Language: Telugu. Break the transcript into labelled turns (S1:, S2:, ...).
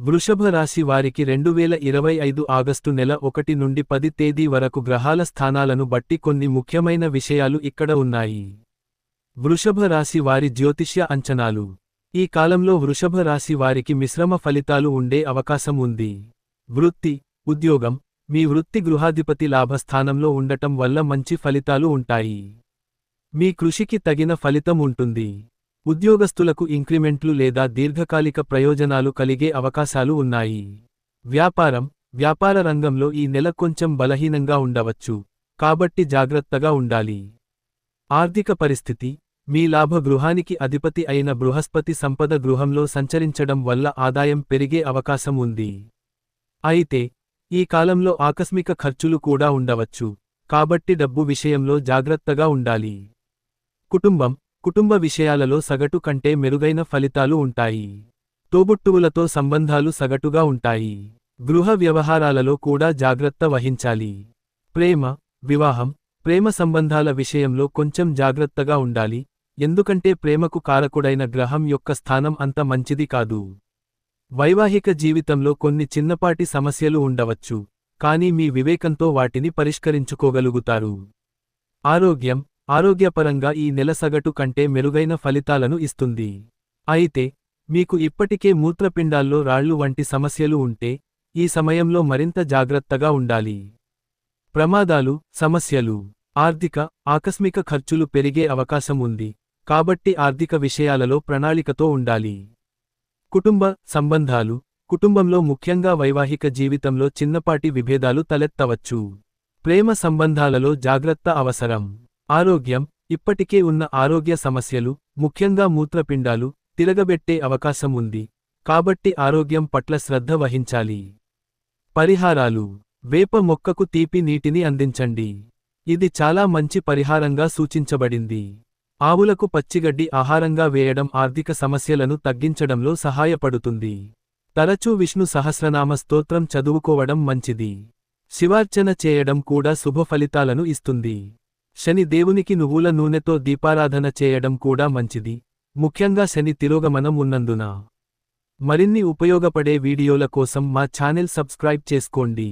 S1: వృషభ రాశి వారికి రెండు వేల ఇరవై ఐదు ఆగస్టు నెల ఒకటి నుండి పది తేదీ వరకు గ్రహాల స్థానాలను బట్టి కొన్ని ముఖ్యమైన విషయాలు ఇక్కడ ఉన్నాయి. వృషభ రాశి వారి జ్యోతిష్య అంచనాలు. ఈ కాలంలో వృషభ రాశి వారికి మిశ్రమ ఫలితాలు ఉండే అవకాశం ఉంది. వృత్తి ఉద్యోగం మీ వృత్తి గృహాధిపతి లాభస్థానంలో ఉండటం వల్ల మంచి ఫలితాలు ఉంటాయి. మీ కృషికి తగిన ఫలితం ఉంటుంది. ఉద్యోగస్తులకు ఇంక్రిమెంట్లు లేదా దీర్ఘకాలిక ప్రయోజనాలు కలిగే అవకాశాలు ఉన్నాయి. వ్యాపారం వ్యాపార రంగంలో ఈ నెల కొంచెం బలహీనంగా ఉండవచ్చు కాబట్టి జాగ్రత్తగా ఉండాలి. ఆర్థిక పరిస్థితి మీ లాభ గృహానికి అధిపతి అయిన బృహస్పతి సంపద గృహంలో సంచరించడం వల్ల ఆదాయం పెరిగే అవకాశం ఉంది. అయితే ఈ కాలంలో ఆకస్మిక ఖర్చులు కూడా ఉండవచ్చు కాబట్టి డబ్బు విషయంలో జాగ్రత్తగా ఉండాలి. కుటుంబం కుటుంబ విషయాలలో సగటు కంటే మెరుగైన ఫలితాలు ఉంటాయి. తోబుట్టువులతో సంబంధాలు సగటుగా ఉంటాయి. గృహ వ్యవహారాలలో కూడా జాగ్రత్త వహించాలి. ప్రేమ వివాహం ప్రేమ సంబంధాల విషయంలో కొంచెం జాగ్రత్తగా ఉండాలి. ఎందుకంటే ప్రేమకు కారకుడైన గ్రహం యొక్క స్థానం అంత మంచిది కాదు. వైవాహిక జీవితంలో కొన్ని చిన్నపాటి సమస్యలు ఉండవచ్చు. కానీ మీ వివేకంతో వాటిని పరిష్కరించుకోగలుగుతారు. ఆరోగ్యం ఆరోగ్యపరంగా ఈ నెల సగటు కంటే మెరుగైన ఫలితాలను ఇస్తుంది. అయితే మీకు ఇప్పటికే మూత్రపిండాల్లో రాళ్ళు వంటి సమస్యలు ఉంటే ఈ సమయంలో మరింత జాగ్రత్తగా ఉండాలి. ప్రమాదాలు సమస్యలు ఆర్థిక ఆకస్మిక ఖర్చులు పెరిగే అవకాశం ఉంది. కాబట్టి ఆర్థిక విషయాలలో ప్రణాళికతో ఉండాలి. కుటుంబ సంబంధాలు కుటుంబంలో ముఖ్యంగా వైవాహిక జీవితంలో చిన్నపాటి విభేదాలు తలెత్తవచ్చు. ప్రేమ సంబంధాలలో జాగ్రత్త అవసరం. ఆరోగ్యం ఇప్పటికే ఉన్న ఆరోగ్య సమస్యలు ముఖ్యంగా మూత్రపిండాలు తిరగబెట్టే అవకాశం ఉంది. కాబట్టి ఆరోగ్యం పట్ల శ్రద్ధ వహించాలి. పరిహారాలు. వేప మొక్కకు తీపి నీటిని అందించండి. ఇది చాలా మంచి పరిహారంగా సూచించబడింది. ఆవులకు పచ్చిగడ్డి ఆహారంగా వేయడం ఆర్థిక సమస్యలను తగ్గించడంలో సహాయపడుతుంది. తరచూ విష్ణు సహస్రనామ స్తోత్రం చదువుకోవడం మంచిది. శివార్చన చేయడం కూడా శుభ ఫలితాలను ఇస్తుంది. శని దేవునికి నువ్వుల నూనెతో దీపారాధన చేయడం కూడా మంచిది. ముఖ్యంగా శని తిరోగమనం ఉన్నందున. మరిన్ని ఉపయోగపడే వీడియోల కోసం మా ఛానెల్ సబ్స్క్రైబ్ చేసుకోండి.